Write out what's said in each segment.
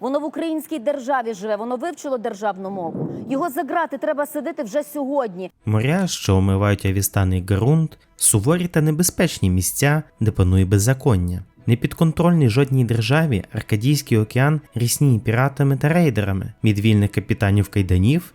Воно в українській державі живе, воно вивчило державну мову. Його за грати треба сидити вже сьогодні. Моря, що омивають авістаний ґрунт, суворі та небезпечні місця, де панує беззаконня. Непідконтрольний жодній державі Аркадійський океан рісніє піратами та рейдерами, від вільних капітанів кайданів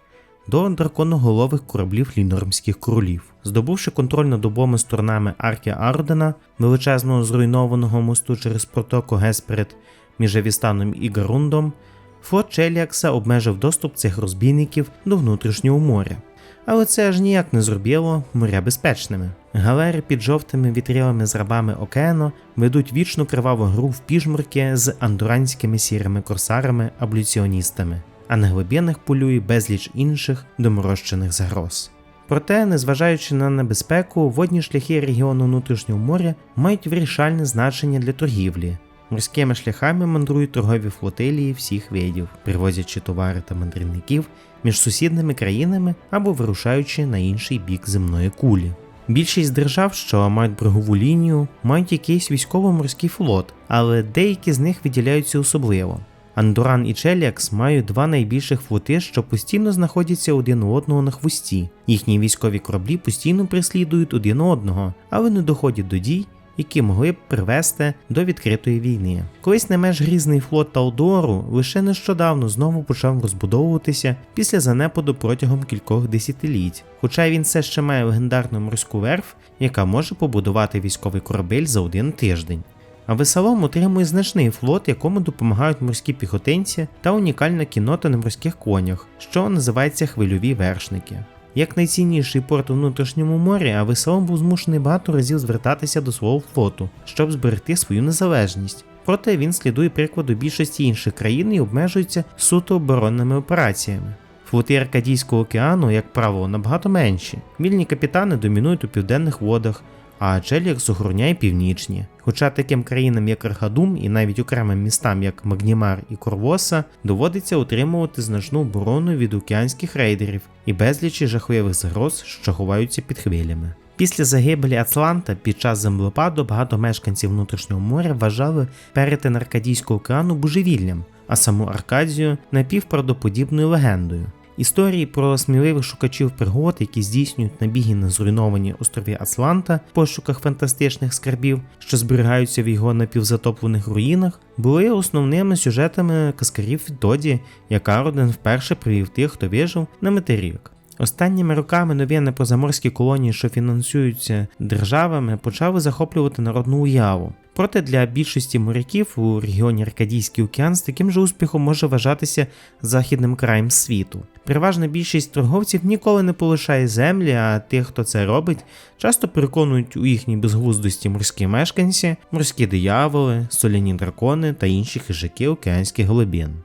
до драконоголових кораблів лінормських королів. Здобувши контроль над обома сторонами арки Ардена, величезного зруйнованого мосту через протоку Гесперед між Авістаном і Гарундом, флот Челіакса обмежив доступ цих розбійників до внутрішнього моря. Але це аж ніяк не зробило моря безпечними. Галери під жовтими вітрилами з рабами океану ведуть вічну криваву гру в піжмурки з андуранськими сірими корсарами-аблюціоністами, а на глибинах полює безліч інших доморощених загроз. Проте, незважаючи на небезпеку, водні шляхи регіону внутрішнього моря мають вирішальне значення для торгівлі. Морськими шляхами мандрують торгові флотилії всіх видів, привозячи товари та мандрівників між сусідними країнами або вирушаючи на інший бік земної кулі. Більшість держав, що мають берегову лінію, мають якийсь військово-морський флот, але деякі з них виділяються особливо. Андуран і Челіакс мають два найбільших флоти, що постійно знаходяться один у одного на хвості. Їхні військові кораблі постійно переслідують один одного, але не доходять до дій, які могли б привести до відкритої війни. Колись не менш грізний флот Талдору лише нещодавно знову почав розбудовуватися після занепаду протягом кількох десятиліть, хоча він все ще має легендарну морську верф, яка може побудувати військовий корабель за один тиждень. А Весалом отримує значний флот, якому допомагають морські піхотинці та унікальна кінота на морських конях, що називається хвильові вершники. Як найцінніший порт у внутрішньому морі, Авесалом був змушений багато разів звертатися до свого флоту, щоб зберегти свою незалежність. Проте він слідує прикладу більшості інших країн і обмежується суто оборонними операціями. Флоти Аркадійського океану, як правило, набагато менші. Вільні капітани домінують у південних водах, а Челікс охороняє північні. Хоча таким країнам, як Архадум, і навіть окремим містам, як Магнімар і Корвоса, доводиться утримувати значну оборону від океанських рейдерів і безлічі жахливих загроз, що ховаються під хвилями. Після загибелі Атланта під час землепаду багато мешканців внутрішнього моря вважали перетин Аркадійського океану божевіллям, а саму Аркадію напівправдоподібною легендою. Історії про сміливих шукачів пригод, які здійснюють набіги на зруйновані острові Атланта в пошуках фантастичних скарбів, що зберігаються в його напівзатоплених руїнах, були основними сюжетами каскарів відтоді, як Ароден вперше привів тих, хто вижив на материк. Останніми роками новини про заморські колонії, що фінансуються державами, почали захоплювати народну уяву. Проте для більшості моряків у регіоні Аркадійський океан з таким же успіхом може вважатися західним краєм світу. Переважна більшість торговців ніколи не полишає землі, а тих, хто це робить, часто переконують у їхній безглуздості морські мешканці, морські дияволи, соляні дракони та інші хижаки океанських глибин.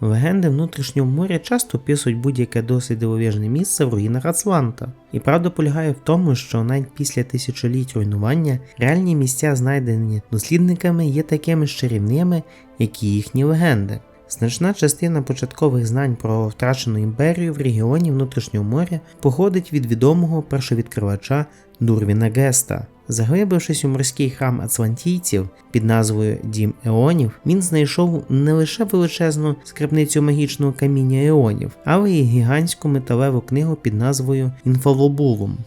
Легенди внутрішнього моря часто описують будь-яке досить дивовижне місце в руїнах Атланта. І правда полягає в тому, що навіть після тисячоліть руйнування реальні місця, знайдені дослідниками, є такими ж чарівними, як і їхні легенди. Значна частина початкових знань про втрачену імперію в регіоні внутрішнього моря походить від відомого першовідкривача Дурвіна Геста. Заглибившись у морський храм атлантійців під назвою Дім Еонів, він знайшов не лише величезну скарбницю магічного каміння Еонів, але й гігантську металеву книгу під назвою Інфалобулум,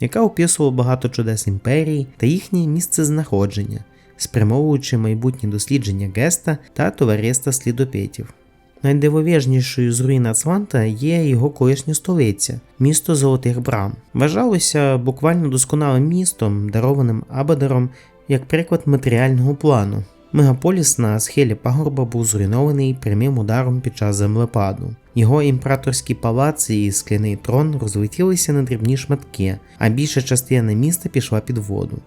яка описувала багато чудес імперії та їхнє місце знаходження, спрямовуючи майбутні дослідження Геста та товариства слідопитів. Найдивовижнішою з руїн Атланта є його колишня столиця місто Золотих Брам. Вважалося буквально досконалим містом, дарованим Абадаром як приклад матеріального плану. Мегаполіс на схилі пагорба був зруйнований прямим ударом під час землепаду. Його імператорські палаци і скляний трон розлетілися на дрібні шматки, а більша частина міста пішла під воду.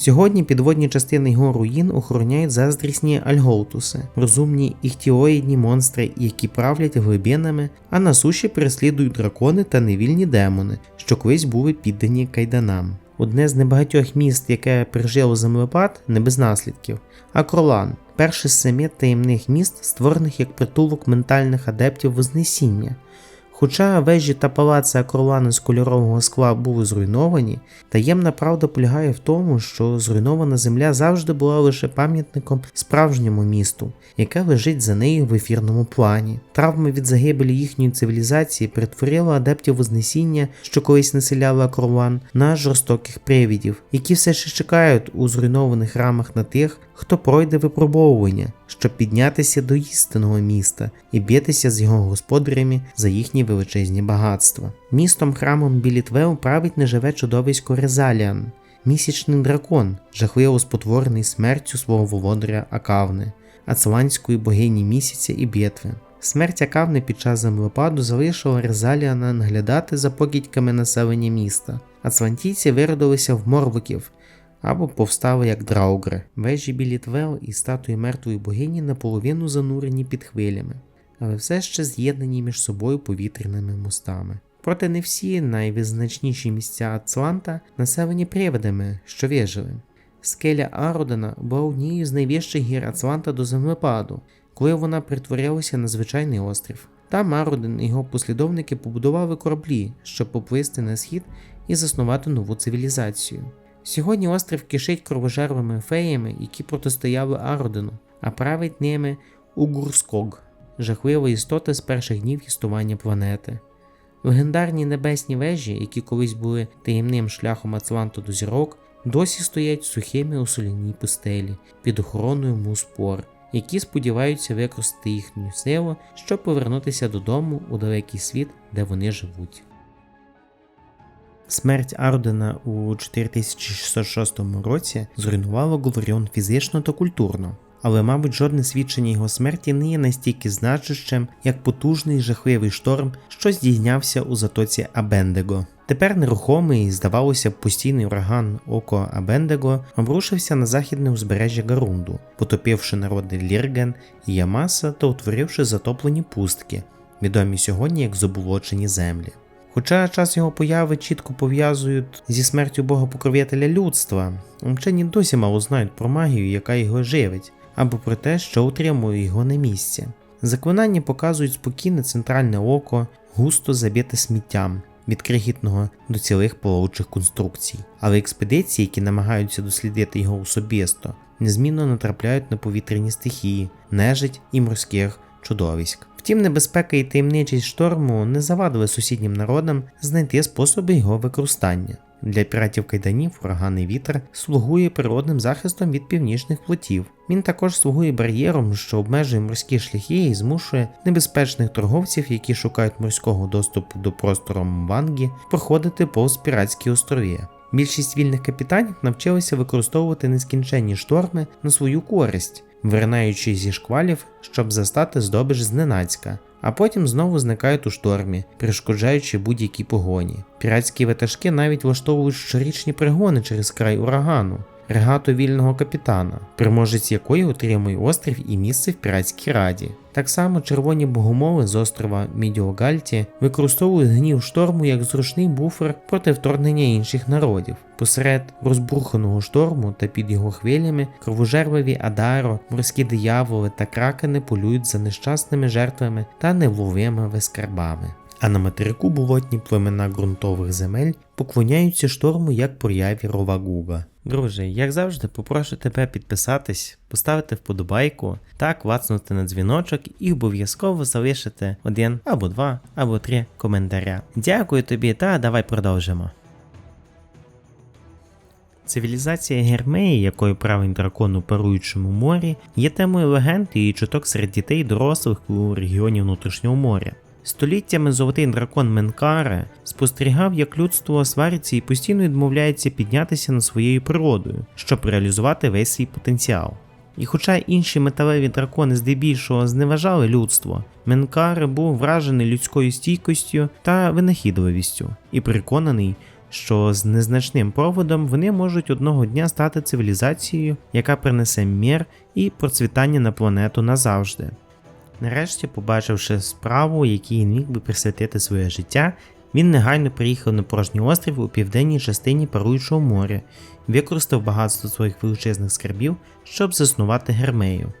Сьогодні підводні частини його руїн охороняють заздрісні альгоутуси, розумні іхтіоїдні монстри, які правлять глибинами, а на суші переслідують дракони та невільні демони, що колись були піддані кайданам. Одне з небагатьох міст, яке пережило землепад, не без наслідків. Акролан перше з семи таємних міст, створених як притулок ментальних адептів Вознесіння. Хоча вежі та палаци Акролани з кольорового скла були зруйновані, таємна правда полягає в тому, що зруйнована земля завжди була лише пам'ятником справжньому місту, яке лежить за нею в ефірному плані. Травми від загибелі їхньої цивілізації перетворила адептів Вознесіння, що колись населяли Акролан, на жорстоких привідів, які все ще чекають у зруйнованих рамах на тих, хто пройде випробовування, щоб піднятися до істинного міста і битися з його господарями за їхні величезні багатства. Містом храмом Білітвел править неживе чудовисько Резаліан, місячний дракон, жахливо спотворений смертю свого володаря Акавни, ацеланської богині місяця і битви. Смерть Акавни під час землепаду залишила Резаліана наглядати за покидьками населення міста. Ацлантійці виродилися в морвиків, або повстали як драугри. Вежі Білітвел і статуї мертвої богині наполовину занурені під хвилями, але все ще з'єднані між собою повітряними мостами. Проте не всі найвизначніші місця Атланта населені привидами, що вижили. Скеля Ародена була однією з найвищих гір Атланта до землепаду, коли вона перетворилася на звичайний острів. Там Ароден і його послідовники побудували кораблі, щоб поплисти на схід і заснувати нову цивілізацію. Сьогодні острів кишить кровожервими феями, які протистояли Ародену, а править ними Угурског, жахлива істота з перших днів існування планети. Легендарні небесні вежі, які колись були таємним шляхом Атланту до зірок, досі стоять сухими у соляній пустелі під охороною муспор, які сподіваються використати їхню силу, щоб повернутися додому у далекий світ, де вони живуть. Смерть Ардена у 4606 році зруйнувала Говоріон фізично та культурно, але, мабуть, жодне свідчення його смерті не є настільки значущим, як потужний жахливий шторм, що здійнявся у затоці Абендего. Тепер нерухомий, здавалося постійний ураган Око Абендего обрушився на західне узбережжя Гарунду, потопивши народи Лірген і Ямаса та утворивши затоплені пустки, відомі сьогодні як заболочені землі. Хоча час його появи чітко пов'язують зі смертю бога покровителя людства, вчені досі мало знають про магію, яка його живить, або про те, що утримує його на місці. Заклинання показують спокійне центральне око, густо забите сміттям від крихітного до цілих плавучих конструкцій, але експедиції, які намагаються дослідити його особисто, незмінно натрапляють на повітряні стихії, нежить і морських чудовиськ. Втім, небезпека і таємничість шторму не завадили сусіднім народам знайти способи його використання. Для піратів кайданів ураганний вітер слугує природним захистом від північних плотів. Він також слугує бар'єром, що обмежує морські шляхи і змушує небезпечних торговців, які шукають морського доступу до простору Мвангі, проходити повз піратські острови. Більшість вільних капітанів навчилися використовувати нескінченні шторми на свою користь, виринаючи зі шквалів, щоб застати здобич зненацька, а потім знову зникають у штормі, перешкоджаючи будь-якій погоні. Піратські ватажки навіть влаштовують щорічні пригони через край урагану. Регату вільного капітана, переможець якої отримує острів і місце в піратській раді. Так само червоні богомоли з острова Мідіогальті використовують гнів шторму як зручний буфер проти вторгнення інших народів. Посеред розбруханого шторму та під його хвилями кровожерливі Адаро, морські дияволи та кракени полюють за нещасними жертвами та невловимими скарбами. А на материку болотні племена ґрунтових земель поклоняються шторму як прояві Ровагуга. Друже, як завжди, попрошу тебе підписатись, поставити вподобайку та клацнути на дзвіночок і обов'язково залишити один або два або три коментаря. Дякую тобі та давай продовжимо. Цивілізація Гермеї, якою править дракон у паруючому морі, є темою легенд і чуток серед дітей дорослих у регіоні внутрішнього моря. Століттями золотий дракон Менкаре спостерігав, як людство свариться і постійно відмовляється піднятися над своєю природою, щоб реалізувати весь свій потенціал. І хоча інші металеві дракони здебільшого зневажали людство, Менкаре був вражений людською стійкостю та винахідливістю і переконаний, що з незначним проводом вони можуть одного дня стати цивілізацією, яка принесе мир і процвітання на планету назавжди. Нарешті, побачивши справу, якій він міг би присвятити своє життя, він негайно приїхав на порожній острів у південній частині Паруючого моря використав багатство своїх величезних скарбів, щоб заснувати Гермею,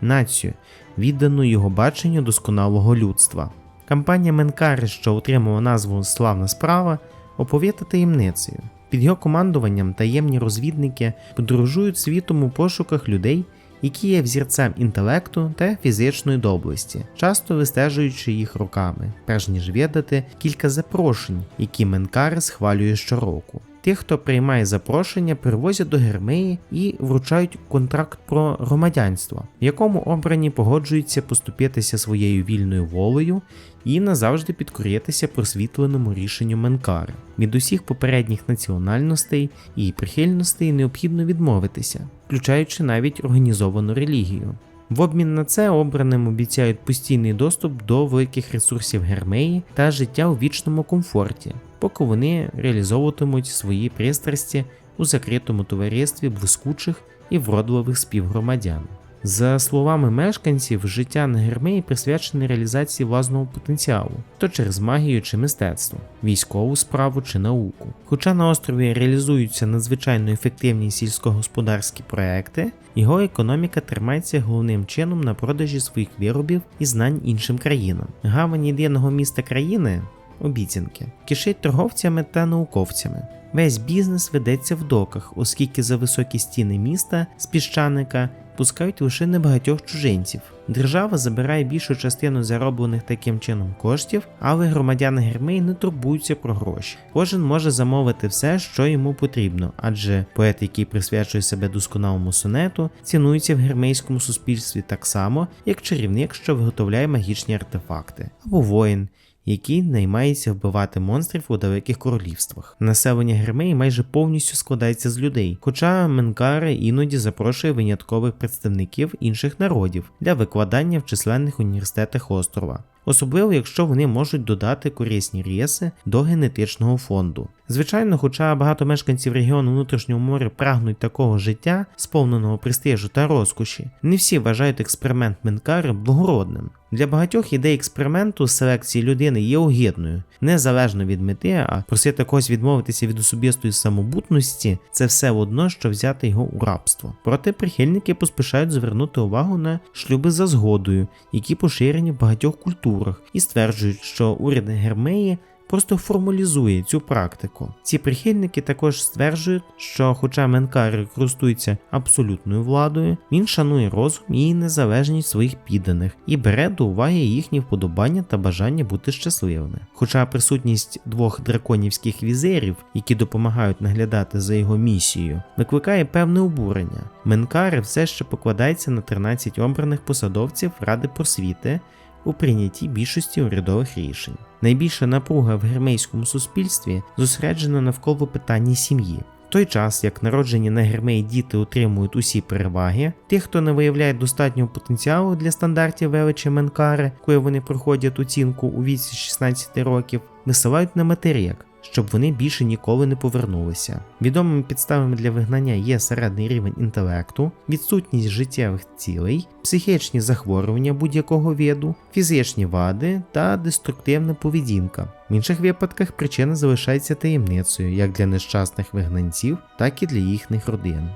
націю, віддану його баченню досконалого людства. Кампанія Менкари, що отримала назву Славна справа, оповіта таємницею. Під його командуванням таємні розвідники подорожують світом у пошуках людей, які є взірцем інтелекту та фізичної доблесті, часто вистежуючи їх руками, перш ніж віддати кілька запрошень, які Менкар схвалює щороку. Тих, хто приймає запрошення, перевозять до Гермеї і вручають контракт про громадянство, в якому обрані погоджуються поступитися своєю вільною волею і назавжди підкоритися просвітленому рішенню Менкари. Від усіх попередніх національностей і прихильностей необхідно відмовитися, включаючи навіть організовану релігію. В обмін на це обраним обіцяють постійний доступ до великих ресурсів Гермеї та життя у вічному комфорті, поки вони реалізовуватимуть свої пристрасті у закритому товаристві блискучих і вродливих співгромадян. За словами мешканців, життя на Гермеї присвячене реалізації власного потенціалу, то через магію чи мистецтво, військову справу чи науку. Хоча на острові реалізуються надзвичайно ефективні сільськогосподарські проекти, його економіка тримається головним чином на продажі своїх виробів і знань іншим країнам. Гавань єдиного міста країни обіцянки кишить торговцями та науковцями. Весь бізнес ведеться в доках, оскільки за високі стіни міста з піщаника пускають лише небагатьох чужинців. Держава забирає більшу частину зароблених таким чином коштів, але громадяни Гермеї не турбуються про гроші. Кожен може замовити все, що йому потрібно, адже поет, який присвячує себе досконалому сонету, цінується в гермейському суспільстві так само, як чарівник, що виготовляє магічні артефакти, або воїн, який наймається вбивати монстрів у далеких королівствах. Населення Гермеї майже повністю складається з людей, хоча Менкари іноді запрошує виняткових представників інших народів для викладання в численних університетах острова. Особливо, якщо вони можуть додати корисні риси до генетичного фонду. Звичайно, хоча багато мешканців регіону внутрішнього моря прагнуть такого життя, сповненого престижу та розкоші, не всі вважають експеримент Менкари благородним. Для багатьох ідей експерименту селекції людини є огидною, незалежно від мети, а просити когось відмовитися від особистої самобутності це все одно, що взяти його у рабство. Проте прихильники поспішають звернути увагу на шлюби за згодою, які поширені в багатьох культурах, і стверджують, що уряд Гермеї просто формалізує цю практику. Ці прихильники також стверджують, що, хоча Менкари користується абсолютною владою, він шанує розум і незалежність своїх підданих і бере до уваги їхні вподобання та бажання бути щасливими. Хоча присутність двох драконівських візерів, які допомагають наглядати за його місією, викликає певне обурення. Менкари все ще покладається на 13 обраних посадовців Ради просвіти у прийнятті більшості урядових рішень. Найбільша напруга в гермейському суспільстві зосереджена навколо питання сім'ї. В той час, як народжені на Гермеї діти отримують усі переваги, тих, хто не виявляє достатнього потенціалу для стандартів величі Менкари, коли вони проходять оцінку у віці 16 років, висилають на материк, щоб вони більше ніколи не повернулися. Відомими підставами для вигнання є середній рівень інтелекту, відсутність життєвих цілей, психічні захворювання будь-якого виду, фізичні вади та деструктивна поведінка. В інших випадках причина залишається таємницею як для нещасних вигнанців, так і для їхніх родин.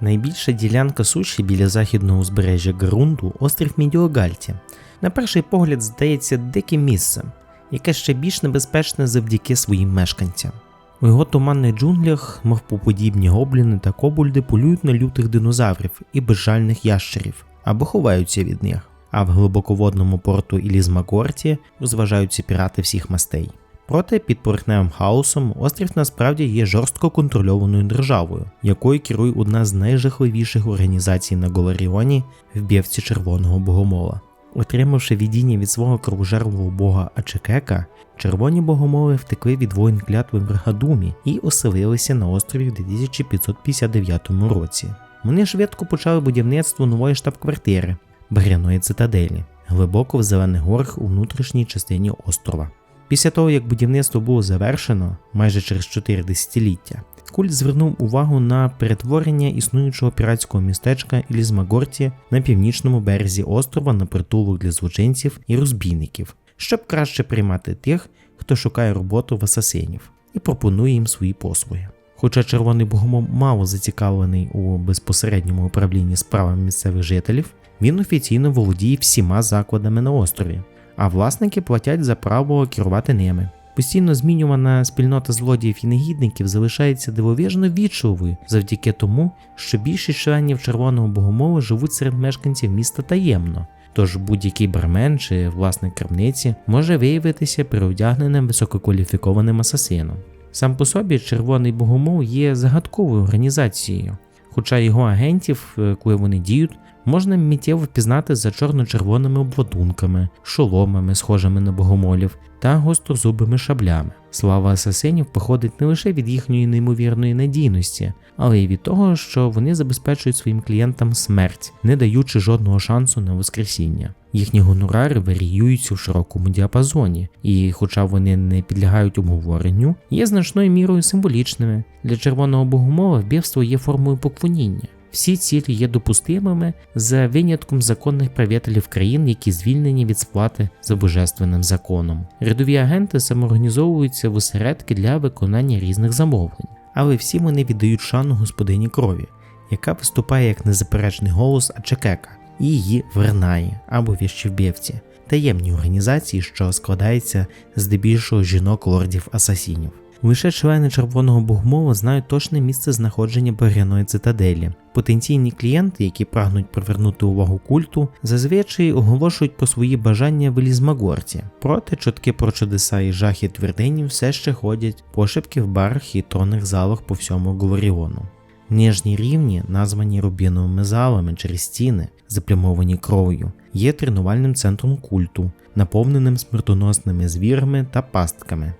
Найбільша ділянка суші біля західного узбережжя ґрунту острів Мідіогальті. На перший погляд здається диким місцем, яке ще більш небезпечне завдяки своїм мешканцям. У його туманних джунглях мавпоподібні гобліни та кобульди полюють на лютих динозаврів і безжальних ящерів або ховаються від них. А в глибоководному порту Ілізмагорті розважаються пірати всіх мастей. Проте під поверхневим хаосом острів насправді є жорстко контрольованою державою, якою керує одна з найжахливіших організацій на Голаріоні вбивці червоного богомола. Отримавши відіння від свого кровожерливого бога Ачекека, червоні богомоли втекли від воїн клятви в Ргадумі і оселилися на острові в 2559 році. Вони швидко почали будівництво нової штаб-квартири Багряної цитаделі, глибоко в зелених горах у внутрішній частині острова. Після того, як будівництво було завершено майже через 4 десятиліття, культ звернув увагу на перетворення існуючого піратського містечка Ілізмагорті на північному березі острова на притулок для злочинців і розбійників, щоб краще приймати тих, хто шукає роботу в асасинів, і пропонує їм свої послуги. Хоча червоний богомол мало зацікавлений у безпосередньому управлінні справами місцевих жителів, він офіційно володіє всіма закладами на острові, а власники платять за право керувати ними. Постійно змінювана спільнота злодіїв і негідників залишається дивовижно вічливою завдяки тому, що більшість членів червоного богомола живуть серед мешканців міста таємно. Тож будь-який бармен чи власник крамниці може виявитися переодягненим висококваліфікованим асасином. Сам по собі червоний богомол є загадковою організацією, хоча його агентів, е, коли вони діють, можна миттєво впізнати за чорно-червоними обладунками, шоломами, схожими на богомолів, та гострозубими шаблями. Слава асасинів походить не лише від їхньої неймовірної надійності, але й від того, що вони забезпечують своїм клієнтам смерть, не даючи жодного шансу на воскресіння. Їхні гонорари варіюються в широкому діапазоні, і, хоча вони не підлягають обговоренню, є значною мірою символічними. Для червоного богомола вбивство є формою поклоніння. Всі цілі є допустимими за винятком законних правителів країн, які звільнені від сплати за божественним законом. Рядові агенти самоорганізовуються в осередки для виконання різних замовлень, але всі вони віддають шану господині крові, яка виступає як незаперечний голос Ачекека, і її вернає або віщевбівці, таємні організації, що складаються здебільшого жінок лордів асасінів. Лише члени червоного богомола знають точне місце знаходження багряної цитаделі. Потенційні клієнти, які прагнуть привернути увагу культу, зазвичай оголошують про свої бажання в Елізмагорці. Проте чутки про чудеса і жахи твердині все ще ходять пошепки в барах і тронних залах по всьому Глоріону. Нижні рівні, названі рубіновими залами через стіни, заплямовані кров'ю, є тренувальним центром культу, наповненим смертоносними звірами та пастками.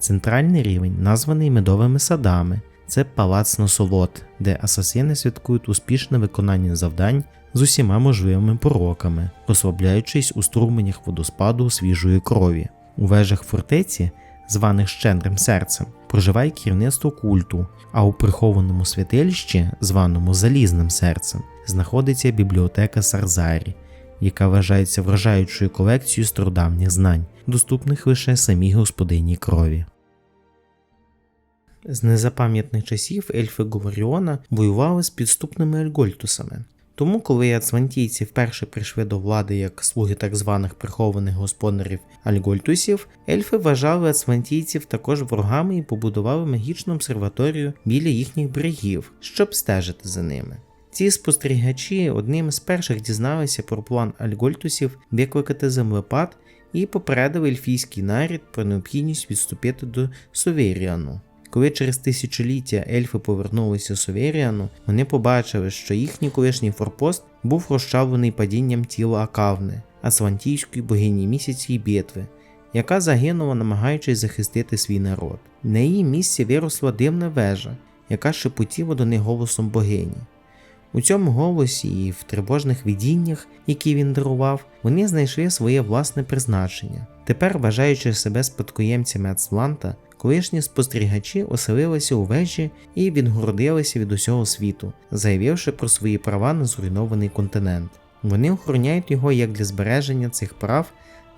Центральний рівень названий медовими садами. Це палац насолод, де асасини святкують успішне виконання завдань з усіма можливими пороками, розслабляючись у струменях водоспаду свіжої крові. У вежах фортеці, званих щедрим серцем, проживає керівництво культу, а у прихованому святилищі, званому залізним серцем, знаходиться бібліотека Сарзарі, яка вважається вражаючою колекцією стародавніх знань, доступних лише самій господині крові. З незапам'ятних часів ельфи Говоріона воювали з підступними ельгольтусами. Тому, коли ацвантійці вперше прийшли до влади як слуги так званих прихованих господарів альгольтусів, ельфи вважали ацвантійців також ворогами і побудували магічну обсерваторію біля їхніх берегів, щоб стежити за ними. Ці спостерігачі одним з перших дізналися про план альгольтусів викликати землепад і попередили ельфійський нарід про необхідність відступити до Суверіану. Коли через тисячоліття ельфи повернулися Суверіану, вони побачили, що їхній колишній форпост був розчавлений падінням тіла Акавни, аслантійської богині місяці й битви, яка загинула, намагаючись захистити свій народ. На її місці виросла дивна вежа, яка шепотіла до них голосом богині. У цьому голосі і в тривожних видіннях, які він дарував, вони знайшли своє власне призначення. Тепер, вважаючи себе спадкоємцями Ацланта, колишні спостерігачі оселилися у вежі і відгородилися від усього світу, заявивши про свої права на зруйнований континент. Вони охороняють його як для збереження цих прав,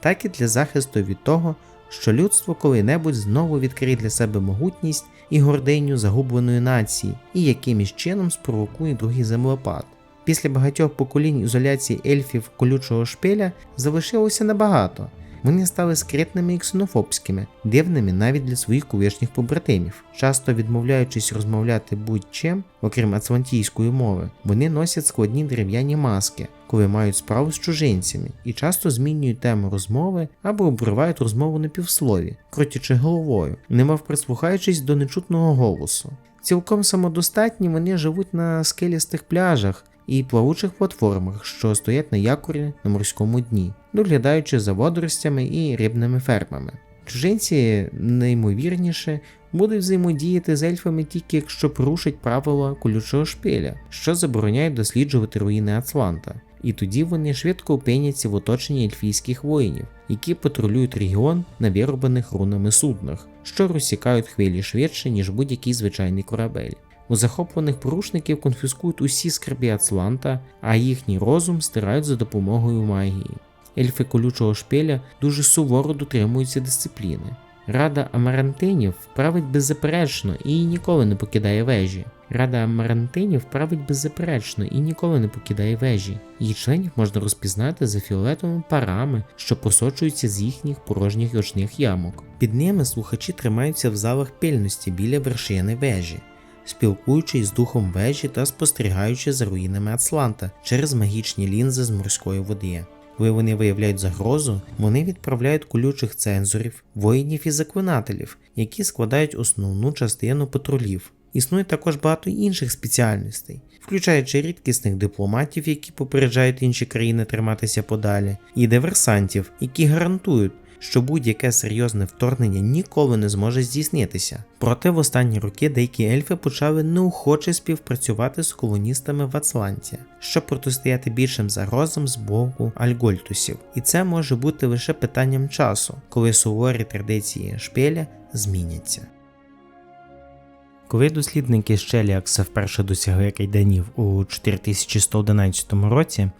так і для захисту від того, що людство коли-небудь знову відкриє для себе могутність і гординю загубленої нації, і якимось чином спровокує другий землепад. Після багатьох поколінь ізоляції ельфів колючого шпиля залишилося небагато. Вони стали скритними і ксенофобськими, дивними навіть для своїх колишніх побратимів. Часто відмовляючись розмовляти будь-чим, окрім ацвантійської мови, вони носять складні дерев'яні маски, коли мають справу з чужинцями, і часто змінюють тему розмови або обривають розмову на півслові, крутячи головою, немов прислухаючись до нечутного голосу. Цілком самодостатні вони живуть на скелістих пляжах і плавучих платформах, що стоять на якорі на морському дні, доглядаючи за водоростями і рибними фермами. Чужинці неймовірніше будуть взаємодіяти з ельфами тільки якщо порушать правила колючого шпиля, що забороняють досліджувати руїни Атланта. І тоді вони швидко опиняться в оточенні ельфійських воїнів, які патрулюють регіон на вирубаних рунами суднах, що розсікають хвилі швидше, ніж будь-який звичайний корабель. У захоплених порушників конфіскують усі скарби Атланта, а їхній розум стирають за допомогою магії. Ельфи колючого шпиля дуже суворо дотримуються дисципліни. Рада Амарантинів править беззаперечно і ніколи не покидає вежі. Рада Амарантинів править беззаперечно і ніколи не покидає вежі. Її членів можна розпізнати за фіолетовими парами, що просочуються з їхніх порожніх очних ямок. Під ними слухачі тримаються в залах пильності біля вершини вежі, спілкуючись з духом вежі та спостерігаючи за руїнами Атланта через магічні лінзи з морської води. Коли вони виявляють загрозу, вони відправляють колючих цензорів, воїнів і заклинателів, які складають основну частину патрулів. Існує також багато інших спеціальностей, включаючи рідкісних дипломатів, які попереджають інші країни триматися подалі, і диверсантів, які гарантують, що будь-яке серйозне вторгнення ніколи не зможе здійснитися. Проте в останні роки деякі ельфи почали неохоче співпрацювати з колоністами в Атланті, щоб протистояти більшим загрозам з боку альгольтусів. І це може бути лише питанням часу, коли суворі традиції шпиля зміняться. Коли дослідники Щеліакса вперше досягли кайданів у 4111 році,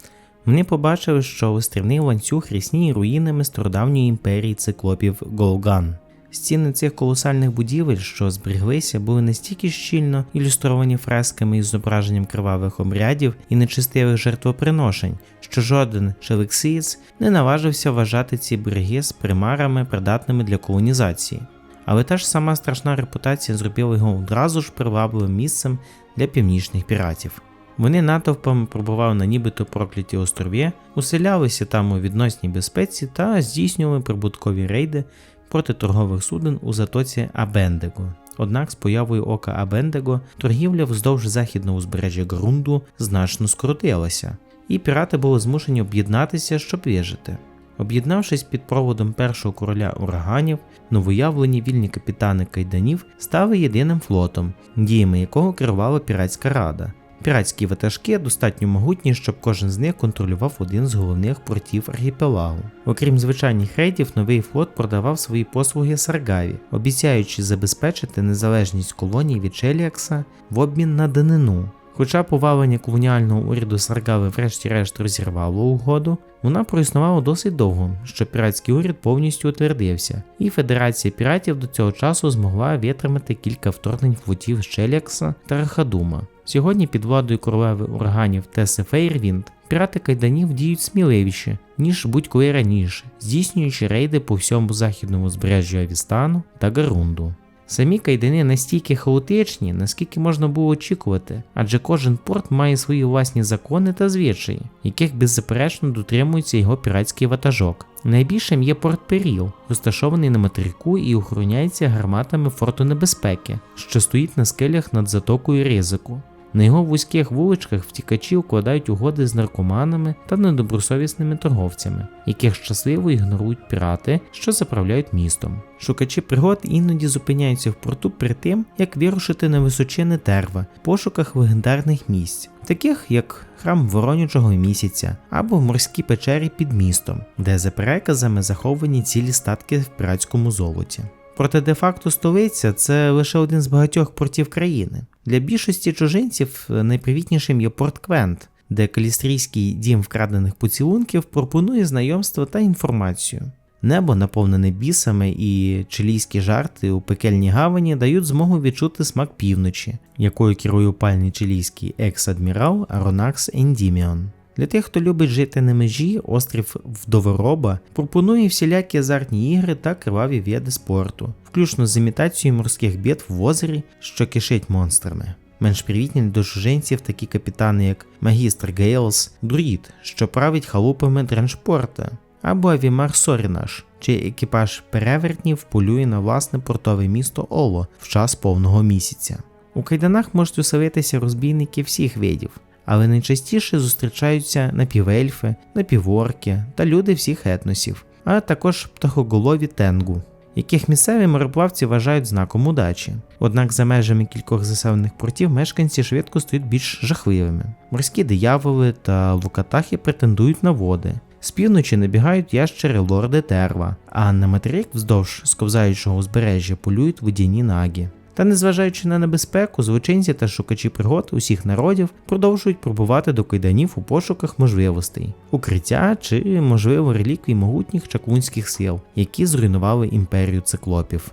вони побачили, що острівний ланцюг рісніє руїнами стародавньої імперії циклопів Голган. Стіни цих колосальних будівель, що збереглися, були настільки щільно ілюстровані фресками із зображенням кривавих обрядів і нечистивих жертвоприношень, що жоден шелексієць не наважився вважати ці береги з примарами, придатними для колонізації. Але та ж сама страшна репутація зробила його одразу ж привабливим місцем для північних піратів. Вони натовпами пробували на нібито прокляті острові, уселялися там у відносній безпеці та здійснювали прибуткові рейди проти торгових суден у затоці Абендего. Однак з появою ока Абендего торгівля вздовж західного узбережжя Грунду значно скоротилася, і пірати були змушені об'єднатися, щоб вижити. Об'єднавшись під проводом першого короля ураганів, новоявлені вільні капітани кайданів стали єдиним флотом, діями якого керувала піратська рада. Піратські ватажки достатньо могутні, щоб кожен з них контролював один з головних портів архіпелагу. Окрім звичайних рейдів, новий флот продавав свої послуги Саргаві, обіцяючи забезпечити незалежність колоній від Челіакса в обмін на данину. Хоча повалення колоніального уряду Саргави врешті-решт розірвало угоду, вона проіснувала досить довго, що піратський уряд повністю утвердився, і Федерація піратів до цього часу змогла витримати кілька вторгнень флотів Челякса та Рахадума. Сьогодні під владою королеви ураганів Теси Фейрвінд пірати кайданів діють сміливіше, ніж будь-коли раніше, здійснюючи рейди по всьому західному збережжю Авістану та Гарунду. Самі кайдани настільки хаотичні, наскільки можна було очікувати, адже кожен порт має свої власні закони та звичаї, яких беззаперечно дотримується його піратський ватажок. Найбільшим є порт Періл, розташований на материку і охороняється гарматами форту небезпеки, що стоїть на скелях над затокою ризику. На його вузьких вуличках втікачі укладають угоди з наркоманами та недобросовісними торговцями, яких щасливо ігнорують пірати, що заправляють містом. Шукачі пригод іноді зупиняються в порту перед тим, як вирушити на височини терва в пошуках легендарних місць, таких як храм Воронячого місяця або морські печері під містом, де за переказами заховані цілі статки в піратському золоті. Проте де-факто столиця це лише один з багатьох портів країни. Для більшості чужинців найпривітнішим є порт Квент, де калістрійський дім вкрадених поцілунків пропонує знайомство та інформацію. Небо, наповнене бісами, і чилійські жарти у пекельній гавані дають змогу відчути смак півночі, якою керує упальний чилійський екс-адмірал Аронакс Ендіміон. Для тих, хто любить жити на межі, острів Вдовороба пропонує всілякі азартні ігри та криваві види спорту, включно з імітацією морських бід в озері, що кишить монстрами. Менш привітні до чужинців такі капітани, як Магістр Гейлс, Друїд, що править халупами Дреншпорта, або Авімар Сорінаш, чий екіпаж перевертнів полює на власне портове місто Оло в час повного місяця. У кайданах можуть оселитися розбійники всіх видів, але найчастіше зустрічаються напівельфи, напіворки та люди всіх етносів, а також птахоголові тенгу, яких місцеві мореплавці вважають знаком удачі. Однак за межами кількох заселених портів мешканці швидко стають більш жахливими. Морські дияволи та лукатахи претендують на води. З півночі набігають ящери лорди терва, а на материк вздовж сковзаючого узбережжя полюють водяні нагі. Та незважаючи на небезпеку, злочинці та шукачі пригод усіх народів продовжують пробувати до кайданів у пошуках можливостей, укриття чи, можливо, реліквій могутніх чаклунських сил, які зруйнували імперію циклопів.